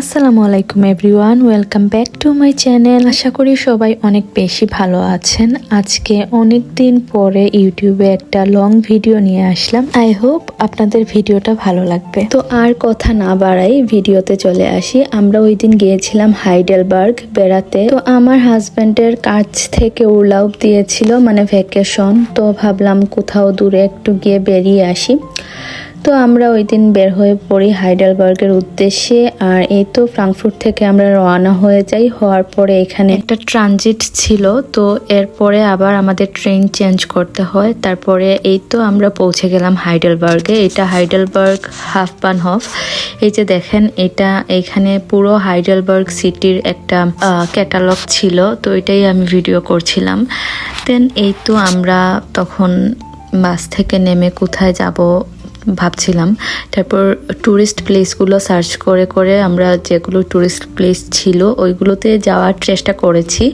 আসসালামু আলাইকুম everyone, welcome back to my channel. আশা করি সবাই অনেক বেশি ভালো আছেন। আজকে অনেক দিন পরে ইউটিউবে একটা লং ভিডিও নিয়ে আসলাম। আই হোপ আপনাদের ভিডিওটা ভালো লাগবে। তো আর কথা না বাড়াই, ভিডিওতে চলে আসি। আমরা ওই দিন গিয়েছিলাম হাইডেলবার্গ বেড়াতে। তো আমার হাজব্যান্ডের কাছ থেকে উলাউপ দিয়েছিল মানে ভ্যাকেশন। তো ভাবলাম কোথাও দূরে একটু গিয়ে বেরিয়ে আসি। তো আমরা ওই দিন বের হয়ে পড়ি হাইডেলবার্গের উদ্দেশ্যে, আর এই তো ফ্রাঙ্কফুট থেকে আমরা রওনা হয়ে যাই। হওয়ার পরে এখানে একটা ট্রানজিট ছিল, তো এরপরে আবার আমাদের ট্রেন চেঞ্জ করতে হয়। তারপরে এই তো আমরা পৌঁছে গেলাম হাইডেলবার্গে এটা হাইডেলবার্গ হাফ পান হফ। এই যে দেখেন, এটা এখানে পুরো হাইডেলবার্গ সিটির একটা ক্যাটালগ ছিল, তো এটাই আমি ভিডিও করছিলাম। দেন এই তো আমরা তখন বাস থেকে নেমে কোথায় যাব ভাবছিলাম। তারপর ট্যুরিস্ট প্লেসগুলো সার্চ করে করে আমরা যেগুলো ট্যুরিস্ট প্লেস ছিল, ওইগুলোতে যাওয়ার চেষ্টা করেছি।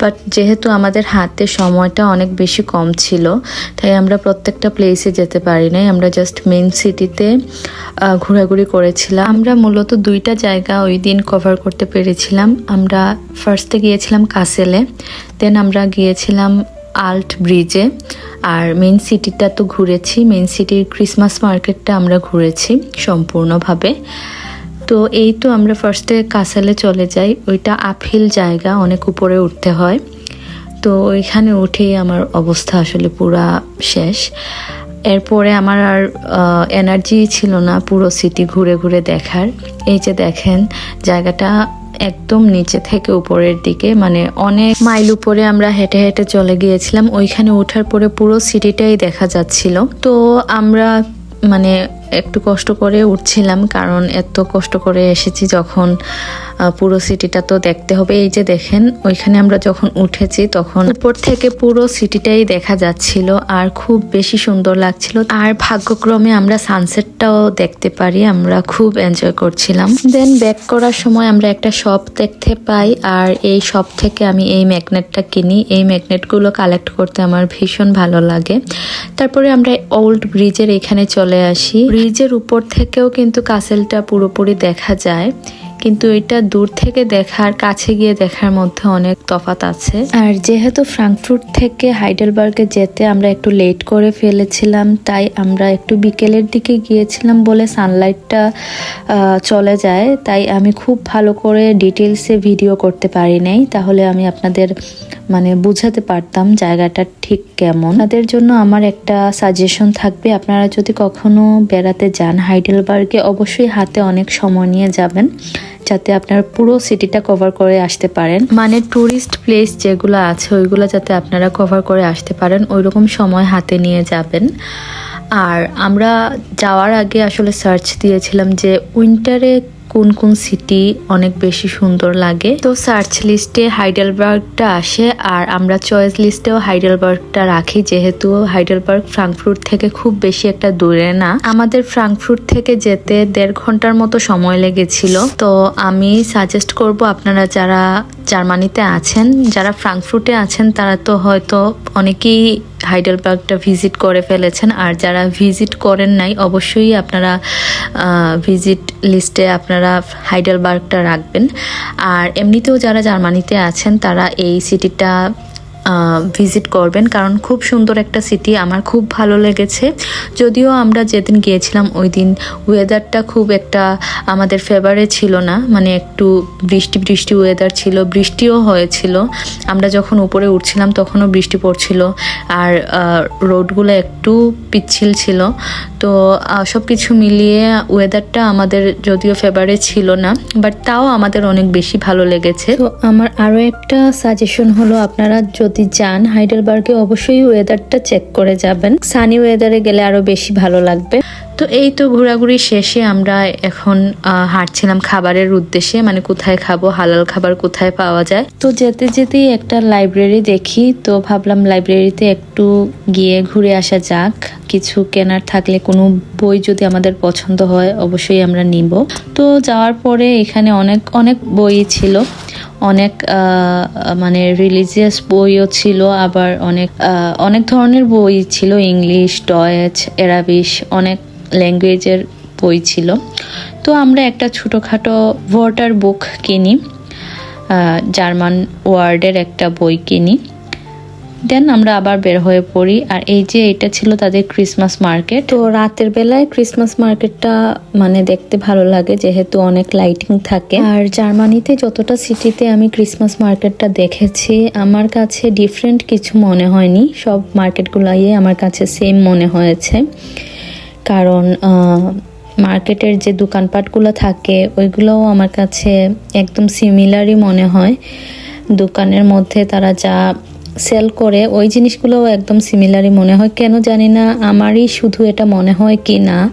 বাট যেহেতু আমাদের হাতে সময়টা অনেক বেশি কম ছিল, তাই আমরা প্রত্যেকটা প্লেসে যেতে পারি নাই আমরা জাস্ট মেন সিটিতে ঘোরাঘুরি করেছিলাম। আমরা মূলত দুইটা জায়গা ওই দিন কভার করতে পেরেছিলাম। আমরা ফার্স্টে গিয়েছিলাম কাসেলে দেন আমরা গিয়েছিলাম আল্ট ব্রিজে। আর মেন সিটিটা তো ঘুরেছি মেন সিটির ক্রিসমাস মার্কেটটা আমরা ঘুরেছি সম্পূর্ণভাবে। তো এই তো আমরা ফার্স্টে কাসালে চলে যাই, ওইটা আপহিল জায়গা, অনেক উপরে উঠতে হয়। তো ওইখানে উঠেই আমার অবস্থা আসলে পুরা শেষ। এরপরে আমার আর এনার্জি ছিল না পুরো সিটি ঘুরে ঘুরে দেখার। এই যে দেখেন, জায়গাটা একদম নিচে থেকে উপরের দিকে মানে অনেক মাইল উপরে আমরা হেঁটে হেঁটে চলে গিয়েছিলাম। ওইখানে ওঠার পরে পুরো সিটিটাই দেখা যাচ্ছিল। তো আমরা মানে একটু কষ্ট করে উঠছিলাম, কারণ এত কষ্ট করে এসেছি যখন পুরো সিটিটা তো দেখতে হবে। এই যে দেখেন, ওইখানে আমরা যখন উঠেছি তখন উপর থেকে পুরো সিটিটাই দেখা যাচ্ছিল আর খুব বেশি সুন্দর লাগছিল। আর ভাগ্যক্রমে আমরা সানসেটটাও দেখতে পারি, আমরা খুব এনজয় করছিলাম। দেন ব্যাক করার সময় আমরা একটা শপ দেখতে পাই আর এই শপ থেকে আমি এই ম্যাগনেটটা কিনি। এই ম্যাগনেটগুলো কালেক্ট করতে আমার ভীষণ ভালো লাগে। তারপরে আমরা ওল্ড ব্রিজের এখানে চলে আসি। ব্রিজের উপর থেকেও কিন্তু কাসেলটা পুরোপুরি দেখা যায়। কিন্তু এটা দূর থেকে দেখার, কাছে গিয়ে দেখার মধ্যে অনেক তফাত আছে। আর যেহেতু ফ্রাঙ্কফুট থেকে হাইডেলবার্গে যেতে আমরা একটু লেট করে ফেলেছিলাম, তাই আমরা একটু বিকেলের দিকে গিয়েছিলাম বলে সানলাইটটা চলে যায়। তাই আমি খুব ভালো করে ডিটেলসে ভিডিও করতে পারি নাই। তাহলে আমি আপনাদের মানে বুঝাতে পারতাম জায়গাটা ঠিক কেমন। তাদের জন্য আমার একটা সাজেশন থাকবে, আপনারা যদি কখনো বেড়াতে যান হাইডেলবার্গে, অবশ্যই হাতে অনেক সময় নিয়ে যাবেন, যাতে আপনার পুরো সিটিটা কভার করে আসতে পারেন। মানে ট্যুরিস্ট প্লেস যেগুলো আছে, ওইগুলো যাতে আপনারা কভার করে আসতে পারেন ওই রকম সময় হাতে নিয়ে যাবেন। আর আমরা যাওয়ার আগে আসলে সার্চ দিয়েছিলাম যে উইন্টারে কোন কোন সিটি অনেক বেশি সুন্দর লাগে। তো সার্চ লিস্টে হাইডেলবার্গটা আসে আর আমরা চয়েস লিস্টেও হাইডেলবার্গটা রাখি, যেহেতু হাইডেলবার্গ ফ্রাঙ্কফ্রুট থেকে খুব বেশি একটা দূরে না। আমাদের ফ্রাঙ্কফ্রুট থেকে যেতে দেড় ঘণ্টার মতো সময় লেগেছিল। তো আমি সাজেস্ট করব আপনারা যারা জার্মানিতে আছেন, যারা ফ্রাঙ্কফ্রুটে আছেন, তারা তো হয়তো অনেকেই হাইডেলবার্গটা ভিজিট করে ফেলেছেন। আর যারা ভিজিট করেন নাই, অবশ্যই আপনারা ভিজিট লিস্টে আপনারা হাইডেলবার্গটা রাখবেন। আর এমনিতেও যারা জার্মানিতে আছেন তারা এই সিটিটা ভিজিট করবেন, কারণ খুব সুন্দর একটা সিটি আমার খুব ভালো লেগেছে। যদিও আমরা যেদিন গিয়েছিলাম ওই দিন ওয়েদারটা খুব একটা আমাদের ফেভারে ছিল না মানে একটু বৃষ্টি বৃষ্টি ওয়েদার ছিল, বৃষ্টিও হয়েছিল। আমরা যখন উপরে উঠছিলাম, তখনও বৃষ্টি পড়ছিল, আর রোডগুলো একটু পিচ্ছিল ছিল। তো সব কিছু মিলিয়ে ওয়েদারটা আমাদের যদিও ফেভারে ছিল না বাট তাও আমাদের অনেক বেশি ভালো লেগেছে। তো আমার আরও একটা সাজেশন হলো, আপনারা যান হাইডেলবার্গে অবশ্যই ওয়েদারটা চেক করে যাবেন। সানি ওয়েদারে গেলে আরও বেশি ভালো লাগবে। তো এই তো ঘোরাঘুরি শেষে আমরা এখন হাঁটছিলাম খাবারের উদ্দেশ্যে মানে কোথায় খাব হালাল খাবার কোথায় পাওয়া যায়। তো যেতে যেতেই একটা লাইব্রেরি দেখি তো ভাবলাম লাইব্রেরিতে একটু গিয়ে ঘুরে আসা যাক। কিছু কেনার থাকলে কোনো বই যদি আমাদের পছন্দ হয় অবশ্যই আমরা নিব। তো যাওয়ার পরে এখানে অনেক অনেক বই ছিল। অনেক মানে রিলিজিয়াস বইও ছিল, আবার অনেক অনেক ধরনের বই ছিল, ইংলিশ, ডয়েচ এরাবিশ অনেক ল্যাঙ্গুয়েজের বই ছিল। তো আমরা একটা ছোটোখাটো ভোটার বুক কিনি জার্মান ওয়ার্ডের একটা বই কিনি। দেন আমরা আবার বের হয়ে পড়ি। আর এই যে এটা ছিল তাদের ক্রিসমাস মার্কেট তো রাতের বেলায় ক্রিসমাস মার্কেটটা মানে দেখতে ভালো লাগে, যেহেতু অনেক লাইটিং থাকে। আর জার্মানিতে যতটা সিটিতে আমি ক্রিসমাস মার্কেটটা দেখেছি, আমার কাছে ডিফারেন্ট কিছু মনে হয়নি। সব মার্কেটগুলোই আমার কাছে সেম মনে হয়েছে। কারণ মার্কেটের যে দোকানপাটগুলো থাকে, ওইগুলোও আমার কাছে একদম সিমিলারই মনে হয়। দোকানের মধ্যে তারা যা সেল করে, ওই জিনিসগুলোও একদম সিমিলারই মনে হয়। কেন জানি না, আমারই শুধু এটা মনে হয় কি না,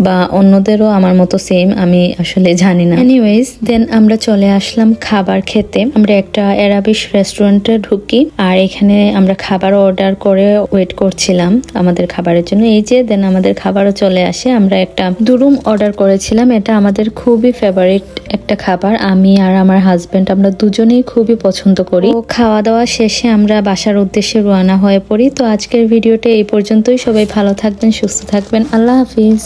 বা অন্যদেরও আমার মতো সেম আমি আসলে জানি না। এনিওয়েজ দেন আমরা চলে আসলাম খাবার খেতে। আমরা একটা অ্যারাবিশ রেস্টুরেন্টে ঢুকি, আর এখানে আমরা খাবার অর্ডার করে ওয়েট করছিলাম আমাদের খাবারের জন্য। এই যে দেন আমাদের খাবারও চলে আসে। আমরা একটা দুরুম অর্ডার করেছিলাম। এটা আমাদের খুবই ফেভারিট একটা খাবার। আমি আর আমার হাজবেন্ড আমরা দুজনেই খুবই পছন্দ করি। খাওয়া দাওয়া শেষে আমরা বাসার উদ্দেশ্যে রওনা হয়ে পড়ি। তো আজকের ভিডিওটা এই পর্যন্তই। সবাই ভালো থাকবেন, সুস্থ থাকবেন। আল্লাহ হাফিজ।